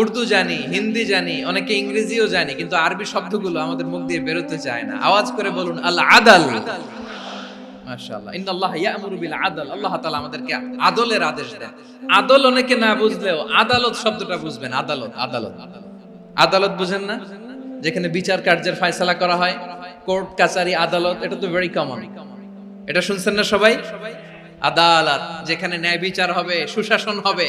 উর্দু জানি, হিন্দি জানি, অনেকে ইংরেজিও জানি, কিন্তু আরবি শব্দগুলো আমাদের মুখ দিয়ে বেরোতে চায় না। আওয়াজ করে বলুন আল্লাহ আদাল যেখানে বিচার কার্যের করা হয়, কোর্ট, কাচারি, আদালত, এটা তো ভেরি কমন এটা শুনছেন না সবাই? আদালত, যেখানে ন্যায় বিচার হবে, সুশাসন হবে।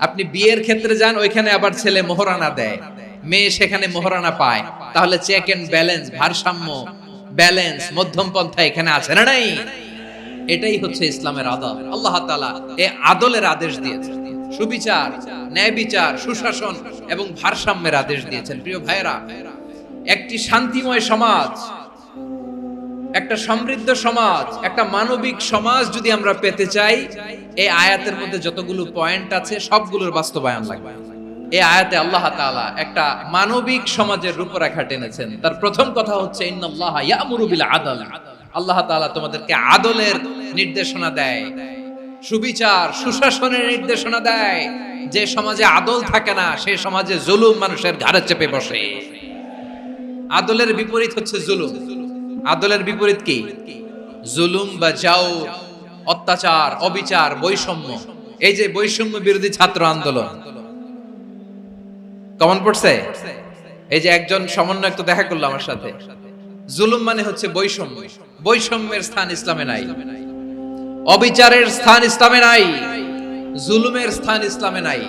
আপনি বিয়ের ক্ষেত্রে যান, ওইখানে আবার ছেলে মোহরানা দেয়। মেয়ে সেখানে মোহরানা পায়। তাহলে চেক এন্ড ব্যালেন্স ভারসাম্য ব্যালেন্স মধ্যম পন্থা এখানে আছে না নাই? এটাই হচ্ছে ইসলামের আদল আল্লাহ তাআলা এই আদলের আদেশ দিয়েছেন। সুবিচার ন্যায় বিচার সুশাসন এবং ভারসাম্যের আদেশ দিয়েছেন। প্রিয় ভাইয়েরা, একটি শান্তিময় সমাজ একটা সমৃদ্ধ সমাজ, একটা মানবিক সমাজ যদি আমরা পেতে চাই, এই আয়াতের মধ্যে যতগুলো পয়েন্ট আছে, সবগুলোর বাস্তবায়ন লাগবে। এই আয়াতে আল্লাহ তাআলা একটা মানবিক সমাজের রূপরেখা টেনেছেন। তার প্রথম কথা হচ্ছে, ইন্নাল্লাহ ইয়ামুরু বিল আদল। আল্লাহ তাআলা তোমাদেরকে আদলের নির্দেশনা দেয়। সুবিচার, সুশাসনের নির্দেশনা দেয়। যে সমাজে আদল থাকে না, সে সমাজে জুলুম মানুষের ঘাড়ে চেপে বসে। আদলের বিপরীত হচ্ছে জুলুম। আদলের বিপরীত কি? জুলুম বা যাও, অত্যাচার, অবিচার, বৈষম্য। এই যে বৈষম্য বিরোধী ছাত্র আন্দোলন। কমন পড়ছে? এই যে একজন সমন্বয়ক তো দেখা করল আমার সাথে। জুলুম মানে হচ্ছে বৈষম্য। বৈষম্যের স্থান ইসলামে নাই। অবিচারের স্থান ইসলামে নাই। জুলুমের স্থান ইসলামে নাই।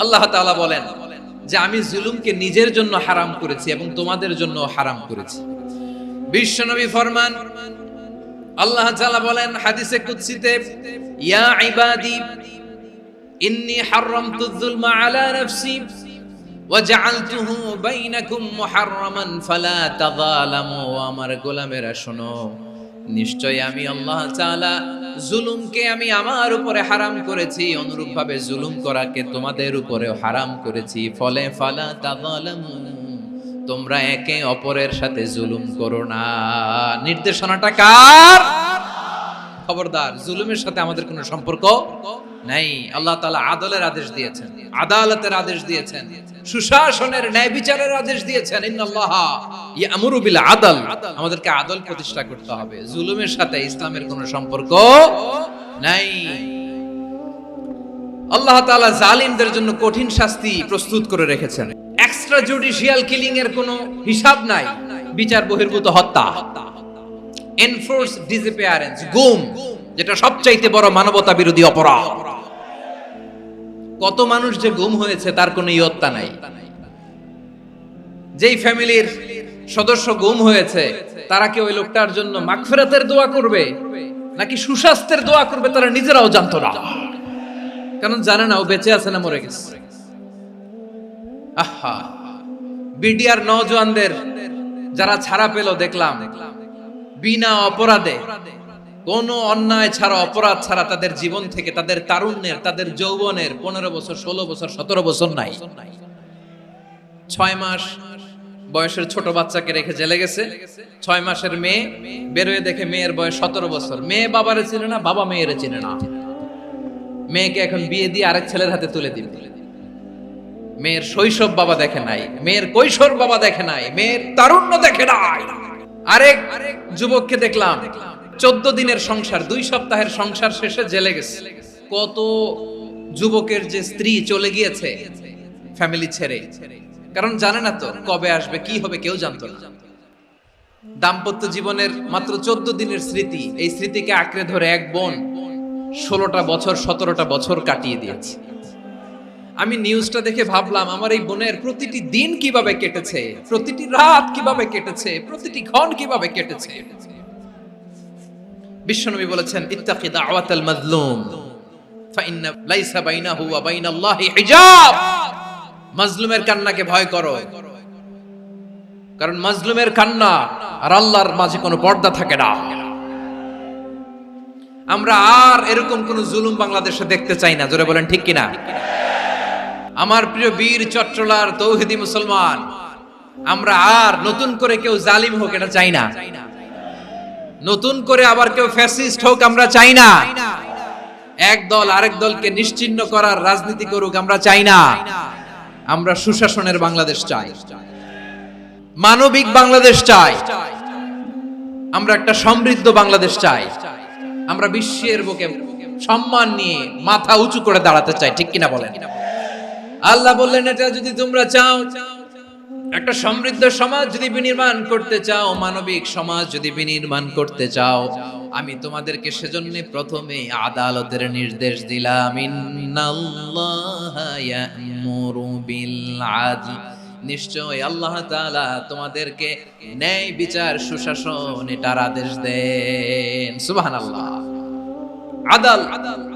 আল্লাহ তাআলা বলেন যে, আমি জুলুমকে নিজের জন্য হারাম করেছি এবং তোমাদের জন্য হারাম করেছি। বিশ্বনবী ফরমান। আল্লাহ তাআলা বলেন হাদিসে কুদসিতে, ইয়া ইবাদি, ইন্নি হারামতু যুলমা আলা নাফসি, ওয়া জাআলতুহু বাইনাকুম মুহাররামান ফালা তাযালামু। আমার গোলামেরা, শোনো নিশ্চয় আমি আল্লাহ তাআলা জুলুমকে আমি আমার উপরে হারাম করেছি, অনুরূপভাবে জুলুম করাকে তোমাদের উপরেও হারাম করেছি। ফলে ফালা তাযালামু তোমরা একে অপরের সাথে জুলুম করো না। নির্দেশনাটা কার? খবরদার, জুলুমের সাথে আমাদের কোনো সম্পর্ক নাই। আল্লাহ তাআলা আদলের আদেশ দিয়েছেন, আদালতের আদেশ দিয়েছেন, সুশাসনের ন্যায় বিচারের আদেশ দিয়েছেন। বিল আদল। আমাদেরকে আদল প্রতিষ্ঠা করতে হবে। জুলুমের সাথে ইসলামের কোনো সম্পর্ক নাই। আল্লাহ তাআলা জালিমদের জন্য কঠিন শাস্তি প্রস্তুত করে রেখেছেন। এক্সট্রা জুডিশিয়াল কিলিং এর কোনো হিসাব নাই। বিচার বহির্ভূত হত্যা। এনফোর্স ডিসঅ্যাপিয়ারেন্স গুম, যেটা সবচাইতে বড় মানবতা বিরোধী অপরাধ। কত মানুষ যে গুম হয়েছে, তার কোনো ইয়ত্তা নাই। যেই ফ্যামিলির সদস্য গুম হয়েছে, তারা কি ওই লোকটার জন্য মাগফিরাতের দোয়া করবে, নাকি সুস্বাস্থ্যের দোয়া করবে, তারা নিজেরাও জানতো না। কারণ জানে না, ও বেঁচে আছে না মরে গেছে। আহা। বিডিআর নওজোয়ানদের যারা ছাড়া পেল, দেখলাম বিনা অপরাধে, কোন অন্যায় ছাড়া, অপরাধ ছাড়া তাদের জীবন থেকে, তাদের তারুণ্যের, তাদের যৌবনের পনেরো বছর, ষোলো বছর, সতেরো বছর নাই। ছয় মাস বয়সের ছোট বাচ্চাকে রেখে জেলে গেছে। ছয় মাসের মেয়ে বেরোয় দেখে মেয়ের বয়স সতেরো বছর। মেয়ে বাবারে চিনে না, বাবা মেয়েরে চিনে না। মেয়েকে এখন বিয়ে দিয়ে আরেক ছেলের হাতে তুলে দিবে। মেয়ের শৈশব বাবা দেখে নাই, মেয়ের কৈশোর বাবা দেখে নাই, মেয়ের তারুণ্য দেখে নাই। আরেক যুবককে দেখলাম, চোদ্দ দিনের সংসার, দুই সপ্তাহের সংসার শেষে জেলে গেছে। কত যুবকের যে স্ত্রী চলে গিয়েছে ফ্যামিলি ছেড়ে। কারণ জানে না তো কবে আসবে, কি হবে, কেউ জানতো না। দাম্পত্য জীবনের মাত্র চোদ্দ দিনের স্মৃতি, এই স্মৃতিকে আঁকড়ে ধরে এক বোন ষোলোটা বছর, সতেরোটা বছর কাটিয়ে দিয়েছে। আমি নিউজটা দেখে ভাবলাম, আমার এই বোনের প্রতিটি দিন কীভাবে কেটেছে? প্রতিটি রাত কীভাবে কেটেছে? প্রতিটি ক্ষণ কীভাবে কেটেছে? বিশ্বনবী বলেছেন ইত্তাকি দাওয়াতাল মাজলুম, ফাইন্না লাইসা বাইনাহু ওয়া বাইনাল্লাহি হিজাব। মাজলুমের কান্নাকে ভয় করো। কারণ মাজলুমের কান্না আর আল্লাহর মাঝে কোনো পর্দা থাকে না। আমরা আর এরকম কোন জুলুম বাংলাদেশে দেখতে চাই না। জোরে বলেন, ঠিক কিনা? আমার প্রিয় বীর চট্টলার তৌহিদি মুসলমান, আমরা আর নতুন করে কেউ জালিম হোক এটা চাই না। নতুন করে আবার কেউ ফ্যাসিস্ট হোক আমরা চাই না। এক দল আরেক দলকে নিশ্চিহ্ন করার রাজনীতি করুক আমরা চাই না। আমরা সুশাসনের বাংলাদেশ চাই। মানবিক বাংলাদেশ চাই। আমরা একটা সমৃদ্ধ বাংলাদেশ চাই। আমরা বিশ্বের বুকে সম্মান নিয়ে মাথা উঁচু করে দাঁড়াতে চাই, ঠিক কিনা বলেন? আল্লাহ বললেন, এটা যদি তোমরা চাও, একটা সমৃদ্ধ সমাজ যদি বিনির্মাণ করতে চাও, মানবিক সমাজ যদি বিনির্মাণ করতে চাও, আমি তোমাদেরকে সেজন্য প্রথমে আদালতের নির্দেশ দিলাম আদল নিশ্চয় আল্লাহ তাআলা তোমাদেরকে ন্যায় বিচার, সুশাসন, এটার আদেশ দেন। সুবহানাল্লাহ। আদাল।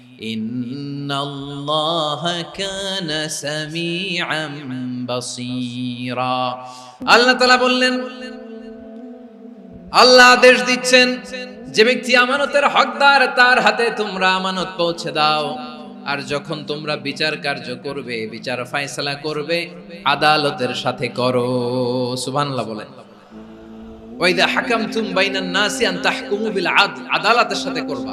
إن الله كان سميعا بصيرا আল্লাহ তালা বললেন আল্লাহ আদেশ দিচ্ছেন যে ব্যক্তি আমানতের হকদার তার হাতে তোমরা আমানত পৌঁছে দাও আর যখন তোমরা বিচার কার্য করবে বিচার ফায়সালা করবে আদালতের সাথে করো সুবহানাল্লাহ বলেন ওয়াইদা হাকামতুম বাইনান নাসি আন তাহকুমু বিল আদল আদালতের সাথে করবা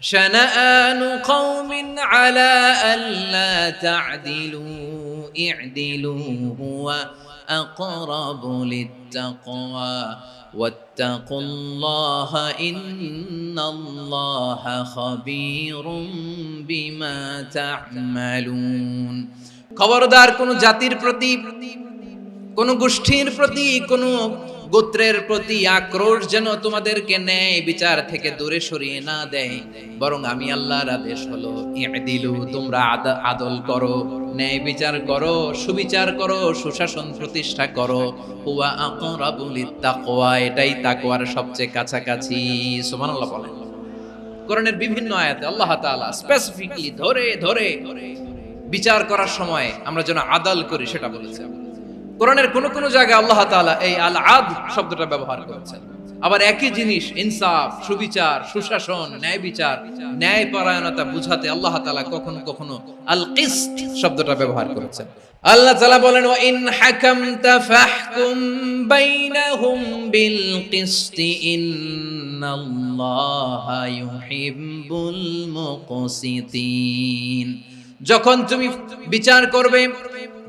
شنآن قوم على ألا تعدلوا اعدلوا هو أقرب للتقوى واتقوا الله إن الله خبير بما تعملون খবরদার কোন জাতির প্রতি কোন গোষ্ঠীর প্রতি কোন গোত্রের প্রতি আক্রোশ যেন তোমাদেরকে ন্যায় বিচার থেকে দূরে সরিয়ে না দেয় বরং আমি আল্লাহর আদেশ হলো দিলু তোমরা আদল করো ন্যায় বিচার করো সুবিচার করো সুশাসন প্রতিষ্ঠা করো হুয়া আকরাবুল তাকওয়া এটাই তাকওয়ার সবচেয়ে কাছাকাছি সুবহানাল্লাহ বলেন কোরআনের বিভিন্ন আয়াতে আল্লাহ তাআলা স্পেসিফিকলি ধরে ধরে বিচার করার সময় আমরা যেন আদাল করি সেটা বলেছেন কোরআনের কোন কোন জায়গায় আল্লাহ তাআলা এই আল আদ শব্দটা ব্যবহার করেছেন। আবার একই জিনিস, ইনসাফ, সুবিচার, সুশাসন ন্যায় বিচার ন্যায় পরায়ণতা বুঝাতে আল্লাহ তাআলা কখনো কখনো আল কিসত শব্দটা ব্যবহার করেছেন। আল্লাহ তাআলা বলেন ওয়া ইন হাকামতা ফাহকুম বাইনাহুম বিল কিসত ইন্নাল্লাহা ইউহিব্বুল মুকসিতিন। যখন তুমি বিচার করবে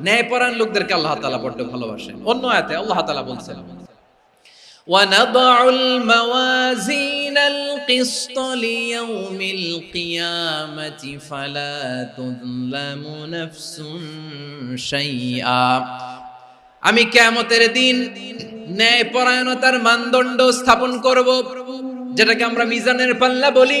ন্যায়পরায়ণ লোকদেরকে আল্লাহ তাআলা বড্ড ভালোবাসেন অন্য আয়াতে আল্লাহ তাআলা বলছেন ونضع الموازين القسط ليوم القيامة فلا تظلم نفس شيئا আমি কেয়ামতের দিন ন্যায়পরায়ণতার মানদণ্ড স্থাপন করব যেটাকে আমরা মিজানের পাল্লা বলি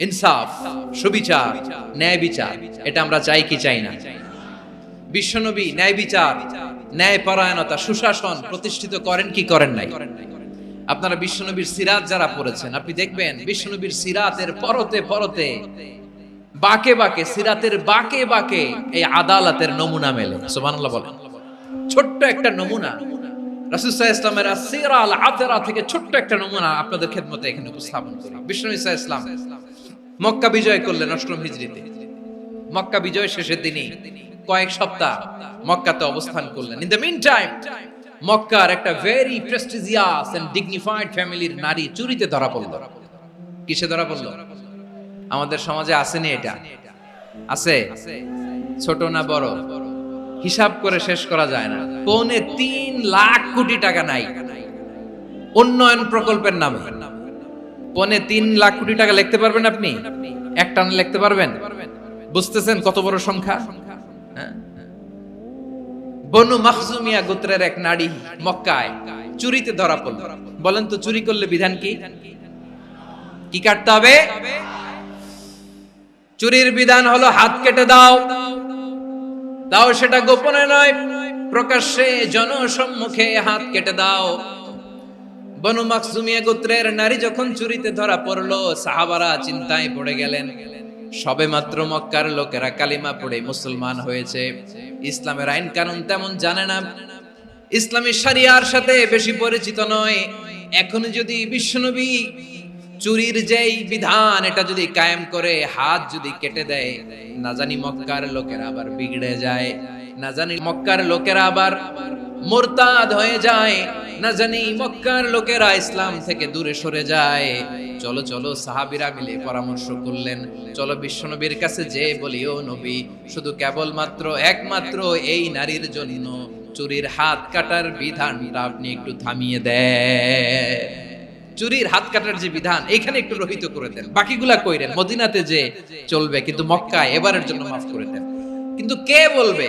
ইনসাফ, সুবিচার, ন্যায় বিচার, এটা আমরা চাই কি চাই না? বিশ্বনবী ন্যায় বিচার, ন্যায় পরায়ণতা, সুশাসন প্রতিষ্ঠিত করেন কি করেন নাই? আপনারা বিশ্বনবীর সিরাত যারা পড়েছেন, আপনি দেখবেন বিশ্বনবীর সিরাতের পরতে পরতে বাকে বাকে, সিরাতের বাকে বাকে এই আদালতের নমুনা মেলে। সুবহানাল্লাহ বলেন। ছোট্ট একটা নমুনা। রাসূলুল্লাহ ইসলামের সিরা আল আতরা থেকে ছোট্ট একটা নমুনা আপনাদের খেদমতে এখানে উপস্থাপন করি বিশ্বনবী ইসলাম মক্কা বিজয় করলেন অষ্টম হিজরিতে। মক্কা বিজয় শেষের দিনই কয়েক সপ্তাহ মক্কাতে অবস্থান করলেন। ইন দ্য মিন টাইম মক্কার একটা ভেরি প্রেস্টিজিয়াস এন্ড ডিগনিফাইড ফ্যামিলির নারী চুরিতে ধরা পড়ল। কিসে ধরা পড়ল? আমাদের সমাজে আসেনি এটা। আছে? ছোট না বড়? হিসাব করে শেষ করা যায় না। পৌনে তিন লাখ কোটি টাকা নাই। উন্নয়ন প্রকল্পের নামে। পৌনে তিন লাখ কোটি টাকা লিখতে পারবেন আপনি? এক টানে লিখতে পারবেন? বুঝতেছেন কত বড় সংখ্যা? হ্যাঁ? বনু মাখজুমিয়া গোত্রের এক নারী মক্কায় চুরিতে ধরা পড়ল। বলেন তো চুরি করলে বিধান কি? কি কাটতে হবে? চুরির বিধান হলো হাত কেটে দাও। তাও সেটা গোপনে নয়, প্রকাশ্যে জনসম্মুখে হাত কেটে দাও। বনু মাকসুমিয়া গোত্রের নারী যখন চুরিতে ধরা পড়ল, সাহাবারা চিন্তায় পড়ে গেলেন। সবে মাত্র মক্কার লোকেরা কালিমা পড়ে মুসলমান হয়েছে। ইসলামের আইন কানুন তেমন জানে না। ইসলামী শরিয়ার সাথে বেশি পরিচিত নয়। এখন যদি বিশ্বনবী চুরির যেই বিধান, এটা যদি কায়েম করে, হাত যদি কেটে দেয়, না জানি মক্কার লোকেরা আবার বিগড়ে যায়। না জানি মক্কার লোকেরা আবার মোরতাদ হয়ে যায়, না জানি মক্কার লোকেরা ইসলাম থেকে দূরে সরে যায়। চলো চলো সাহাবিরা মিলে পরামর্শ করলেন, চলো বিশ্বনবীর কাছে যে নবী, শুধু একমাত্র এই নারীর জন্য চুরির হাত কাটার বিধানটা আপনি একটু থামিয়ে দেন। চুরির হাত কাটার যে বিধান, এখানে একটু রহিত করে দেন। বাকিগুলা কইরেন, মদিনাতে যে চলবে, কিন্তু মক্কায় এবারের জন্য মাফ করে দেন। কিন্তু কে বলবে?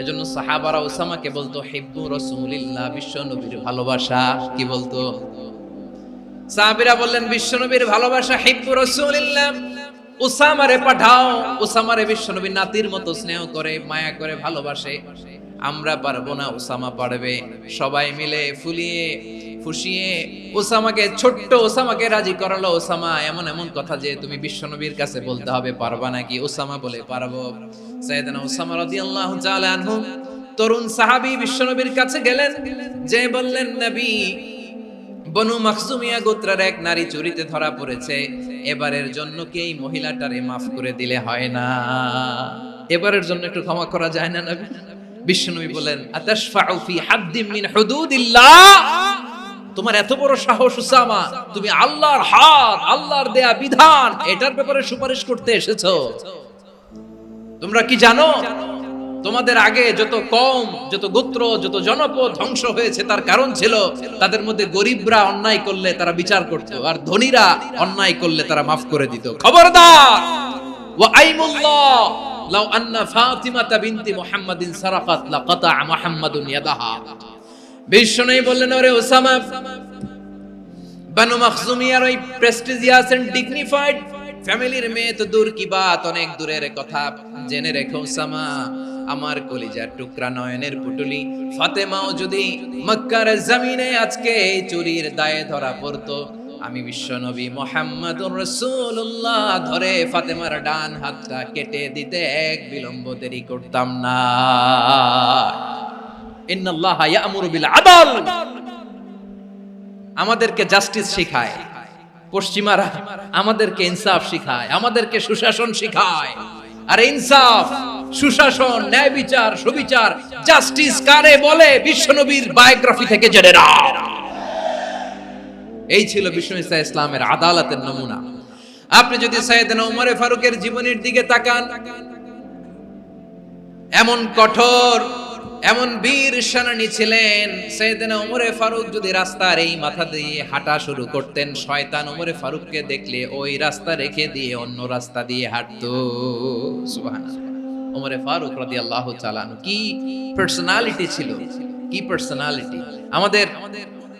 এজন্য সাহাবারা ওসামাকে বলতো, হিব্বু রাসূলিল্লাহ, বিশ্বনবীর ভালোবাসা। কি বলতো? সাহাবিরা বললেন, বিশ্বনবীর ভালোবাসা, হিব্বু রসুলিল্লাহ। ওসামারে পাঠাও, ওসামারে বিশ্বনবীর নাতির মতো স্নেহ করে, মায়া করে, ভালোবাসে। আমরা পারব না, ওসামা পারবে। সবাই মিলে ফুলিয়ে, ফুসিয়ে, ওসামাকে, ছোট্ট ওসামাকে রাজি করালো। ওসামা, এমন এমন কথা যে তুমি বিশ্বনবীর কাছে বলতে হবে, পারবা নাকি? ওসামা বলে, পারব। সাইয়েদনা ওসামা রাদিয়াল্লাহু তাআলা আনহু তরুণ সাহাবী বিশ্বনবীর কাছে গেলেন। যে বললেন, নবী, বনু মাখজুমিয়া গোত্রের এক নারী চুরিতে ধরা পড়েছে। এবারের জন্য কি এই মহিলাটারে মাফ করে দিলে হয় না? এবারের জন্য একটু ক্ষমা করা যায় না, নবী? বিশ্বনবী বলেন তোমার এত বড় সাহস উসামা, তুমি আল্লাহর হাত, আল্লাহর দেয়া বিধান, এটার ব্যাপারে সুপারিশ করতে এসেছ। তোমরা কি জানো, তোমাদের আগে যত কম যত গোত্র, যত জনপদ ধ্বংস হয়েছে, তার কারণ ছিল তাদের মধ্যে গরিবরা অন্যায় করলে তারা বিচার করত, আর ধনীরা অন্যায় করলে তারা মাফ করে দিত। খবরদার! ওয়া আইমুল্লাহ লাউ আন্না ফাতিমাতা বিনতি মুহাম্মাদিন সারাকাত, লাকাতা মুহাম্মাদুন ইয়াদাহা। বিশ্বনবী বললেন, ওরে ওসামা, বানু মাখজুমিয়ার ওই প্রেস্টিজিয়াস এন্ড ডিগনিফাইড ফ্যামিলির মেয়ে তো দূর কি বাত? অনেক দূরের কথা। জেনে রেখো ওসামা, আমার কলিজার টুকরা নয়নের পুটুলি। ফাতেমাও যদি মক্কার জমিনে আজকে এই চুরির দায়ে ধরা পড়তো আমি বিশ্বনবী মোহাম্মদুর রাসূলুল্লাহ। ধরে ফাতেমার ডান হাতটা কেটে দিতে এক বিলম্ব দেরি করতাম না। আমাদেরকে জাস্টিস শিখায়। পশ্চিমারা আমাদেরকে ইনসাফ শিখায়। আমাদেরকে সুশাসন শিখায়। আর ইনসাফ, সুশাসন, ন্যায় বিচার, সুবিচার, জাস্টিস কারে বলে বিশ্বনবীর বায়োগ্রাফি থেকে জেনে নাও। এই ছিল বিষ্ণু ইসা ইসলামের আদালতের নমুনা। আপনি যদি সাইয়েদনা উমরে ফারুকের জীবনের দিকে তাকান, এমন কঠোর, এমন বীর সেনানী ছিলেন সৈয়দনা উমরে ফারুক যদি রাস্তার এই মাথা দিয়ে হাঁটা শুরু করতেন, শয়তান উমরে ফারুককে দেখলে ওই রাস্তা রেখে দিয়ে অন্য রাস্তা দিয়ে হাঁটতো। উমরে ফারুক রাদিয়াল্লাহু তাআলা আনহু, কি পার্সোনালিটি ছিল? কি পার্সোনালিটি আমাদের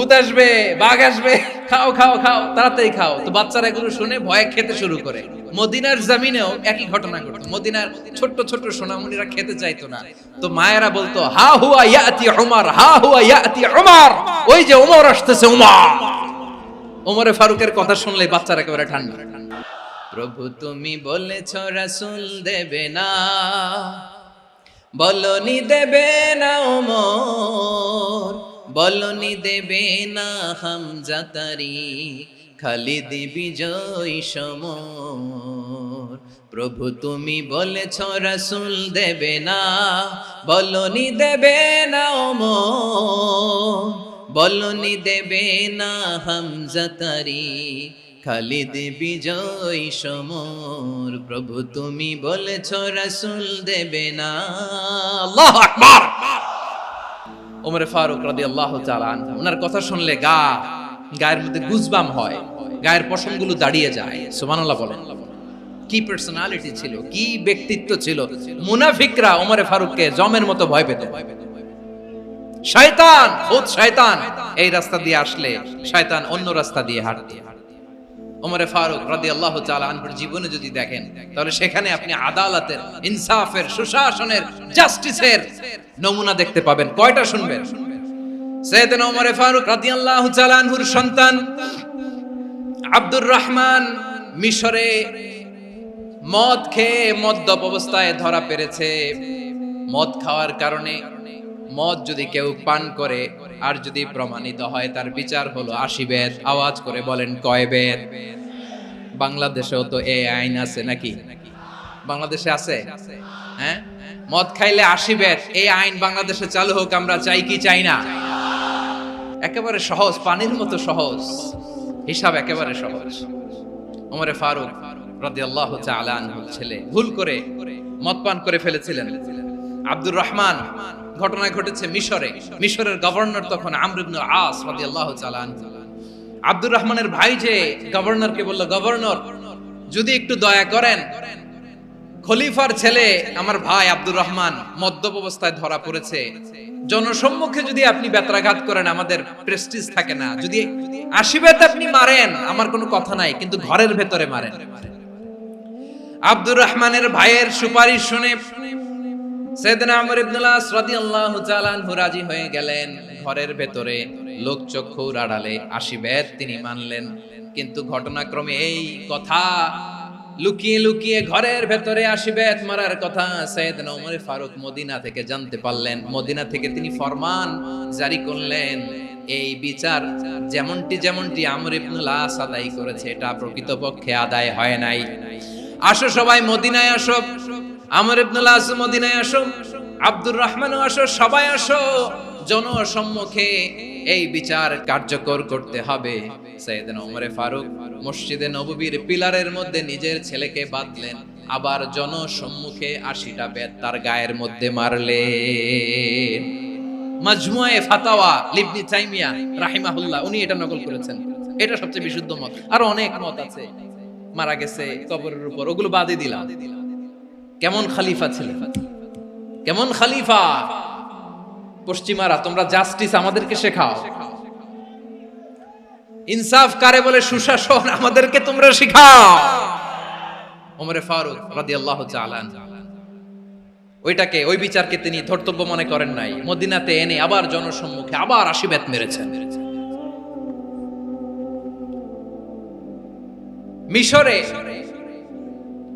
আসবে, বাঘ আসবে। খাও খাও খাও, তাড়াতাড়ি খাও। তো বাচ্চারা এগুলো শুনে ভয়ে খেতে শুরু করে। মদিনার জামিনেও একই ঘটনা ঘটতো। মদিনার ছোট্ট ছোট্ট সোনামণিরা খেতে চাইতো না। তো মায়েরা বলতো, হা হুয়া ইয়াতি উমার, হা হুয়া ইয়াতি উমার। ওই যে উমর আসতেছে, উমার। ওমরে ফারুকের কথা শুনলে বাচ্চারা একেবারে ঠান্ডা। প্রভু তুমি বলেছ, রাসূল দেবে না। বলনি দেবে না ওমর বলনি দেবে না হামজাতারি খালিদ বিজয় সমর। প্রভু তুমি বলেছ, রাসূল দেবে না, বলনি দেবে না ওমর বলনি দেবে না হামজাতারি খালিদ বিজয় সমর। প্রভু তুমি বলেছ, রাসূল দেবে না। আল্লাহু আকবার! ওমরে ফারুক রাদিয়াল্লাহু তাআলা আনহু। ওনার কথা শুনলে গা, গায়ের মধ্যে গুজবাম হয়, গায়ের পশমগুলো দাঁড়িয়ে যায়। সুবহানাল্লাহ বলেন। কি পার্সোনালিটি ছিল, কি ব্যক্তিত্ব ছিল? মুনাফিকরা ওমরে ফারুককে জমের মতো ভয় পেত। শয়তান খুদ শয়তান, এই রাস্তা দিয়ে আসলে শয়তান অন্য রাস্তা দিয়ে হাঁটতে। ওমরে ফারুক রাদিয়াল্লাহু তাআলা আনহুর জীবনে যদি দেখেন, তাহলে সেখানে আপনি আদালতের, ইনসাফের, সুশাসনের, জাস্টিসের নমুনা দেখতে পাবেন। কয়টা শুনবেন? সৈয়দনা ওমরে ফারুক আনহুর সন্তান আব্দুর রহমান মিশরে মদ খেয়ে মদ্যপ অবস্থায় ধরা পেরেছে। মদ খাওয়ার কারণে মদ যদি কেউ পান করে, আর যদি প্রমাণিত হয় তার বিচার হলো আশি বেদ। আওয়াজ করে বলেন, কয় বেদ? বাংলাদেশেও তো এই আইন আছে নাকি? বাংলাদেশে আছে? হ্যাঁ? মদ খাইলে আশি বেদ। এই আইন বাংলাদেশে চালু হোক, আমরা চাই কি চাই না? একেবারে সহজ, পানির মতো সহজ। হিসাব একেবারে সহজ। ওমরে ফারুক রাদিয়াল্লাহু তাআলা আনহুর ছেলে ভুল করে মদ পান করে ফেলেছিলেন। আব্দুর রহমান ঘটনা ঘটেছে মিশরে। মিশরের গভর্নর তখন আমর ইবনে আস রাদিয়াল্লাহু তাআলা আব্দুর রহমানের ভাই যে গভর্নরকে বলল, গভর্নর, যদি একটু দয়া করেন, খলিফার ছেলে আমার ভাই আব্দুর রহমান মদ্যপ অবস্থায় ধরা পড়েছে। জনসম্মুখে যদি আপনি বেত্রাঘাত করেন, আমাদের প্রেস্টিজ থাকে না। যদি আশীর্বাদ আপনি মারেন, আমার কোনো কথা নাই, কিন্তু ঘরের ভেতরে মারেন। আব্দুর রহমানের ভাইয়ের সুপারিশ শুনে সৈয়দনা আমর ইবনুল আস রাদিয়াল্লাহু তাআলা আনহু রাজি হয়ে গেলেন। ঘরের ভেতরে লোক চক্ষুর আড়ালে আশীর্বাদ তিনি মানলেন। কিন্তু ঘটনাক্রমে এই কথা লুকিয়ে লুকিয়ে ঘরের ভেতরে আশীর্বাদ মারার কথা সৈয়দনা ওমর ফারুক মদিনা থেকে জানতে পারলেন। মদিনা থেকে তিনি ফরমান জারি করলেন। এই বিচার যেমনটি যেমনটি আমর ইবনুল আদায় করেছে, এটা প্রকৃতপক্ষে আদায় হয় নাই। আসো সবাই মদিনায় আসো। আমর ইবনুল আস মদিনায় আসো, আব্দুর রহমানও আসো, সবাই আসো। জনসম্মুখে এই বিচার কার্যকর করতে হবে। সৈয়দনা ওমরে ফারুক মসজিদে নববীর পিলারের মধ্যে নিজের ছেলেকে বাঁধলেন, আবার জনসম্মুখে আশিটা বেদ তার গায়ের মধ্যে মারলেন। মাজমুয়ে ফাতাওয়া লিবনি তাইমিয়া রাহিমাহুল্লাহ, উনি এটা নকল করেছেন। এটা সবচেয়ে বিশুদ্ধ মত। আর অনেক মত আছে। মারা গেছে কবরের উপর, ওগুলো বাদই দিলাম। কেমন খালিফা ছিলেন কেমন খালিফা? পশ্চিমারা, তোমরা জাস্টিস আমাদেরকে শেখাও। ইনসাফ কারে বলে? সুশাসন আমাদেরকে তোমরা শেখাও। ওমরে ফারুক রাদিয়াল্লাহু তাআলা ওইটাকে, ওই বিচারকে তিনি ধর্তব্য মনে করেন নাই। মদিনাতে এনে আবার জনসম্মুখে আবার আশীর্বাদ মেরেছেন। মিশরে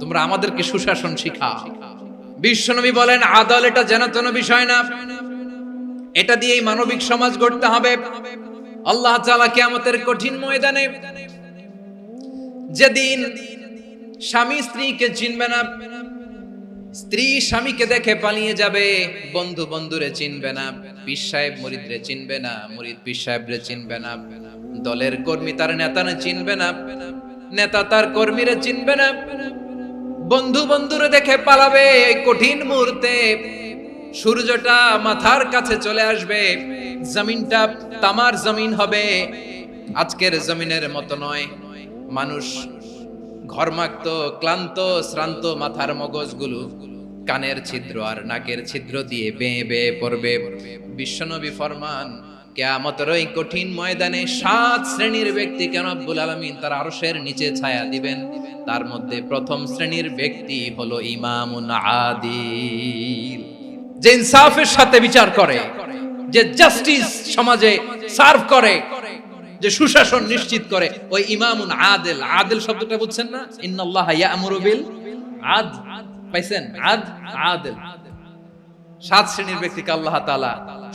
তোমরা আমাদেরকে সুশাসন শিখাও। বিশ্বনবী বলেন, আদল এটা যেন বিষয় না। এটা দিয়েই মানবিক সমাজ গড়তে হবে। আল্লাহ তাআলা কিয়ামতের কঠিন ময়দানে যেদিন স্বামী স্ত্রীকে চিনবে না, স্ত্রী স্বামীকে দেখে পালিয়ে যাবে, বন্ধু বন্ধুরে চিনবে না, পীর সাহেব চিনবে না, মুরিদ পীর চিনবে না, দলের কর্মী তার নেতারে চিনবে না, নেতা তার কর্মীরে চিনবে না। বন্ধু বন্ধুরে দেখে পালাবে এই কঠিন মুহূর্তে। সূর্যটা মাথার কাছে চলে আসবে। জমিনটা তামার জমিন হবে। আজকের জমিনের মতো নয়। মানুষ ঘরমাক্ত, ক্লান্ত, শ্রান্ত মাথার মগজগুলো কানের ছিদ্র আর নাকের ছিদ্র দিয়ে বেয়ে বেয়ে পড়বে। বিশ্বনবী ফরমান কেয়ামতের ওই কঠিন ময়দানে সাত শ্রেণির ব্যক্তি কেন আলমিন তার আরশের নিচে ছায়া দিবেন? তার মধ্যে প্রথম শ্রেণির ব্যক্তি হলো যে ইনসাফের সাথে বিচার করে, যে জাস্টিস সমাজে সার্ভ করে, যে সুশাসন নিশ্চিত করে, ওই ইমামুন আদেল। আদেল শব্দটা বুঝছেন না? ইন্নাল্লাহ আদ। পাইছেন? আদ? আদেল। সাত শ্রেণির ব্যক্তিকে আল্লাহ তাআলা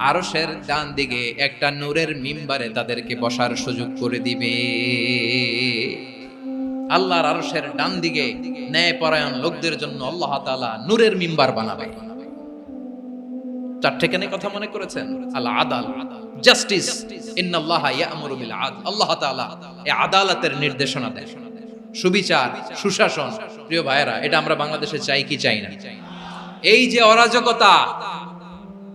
আরশের ডান দিকে একটা নূরের মিম্বারে তাদেরকে বসার সুযোগ করে দিবে। আল্লাহর আরশের ডান দিকে ন্যায় পরায়ণ লোকদের জন্য আল্লাহ তাআলা নূরের মিম্বার বানাবে। চারটে কেন কথা মনে করেছেন? আল আদাল। জাস্টিস। ইন্নাল্লাহ ইয়ামুরু বিল আদল। আল্লাহ তাআলা এই আদালতের নির্দেশনা দেন। সুবিচার, সুশাসন। প্রিয় ভাইরা এটা আমরা বাংলাদেশে চাই কি চাই না? এই যে অরাজকতা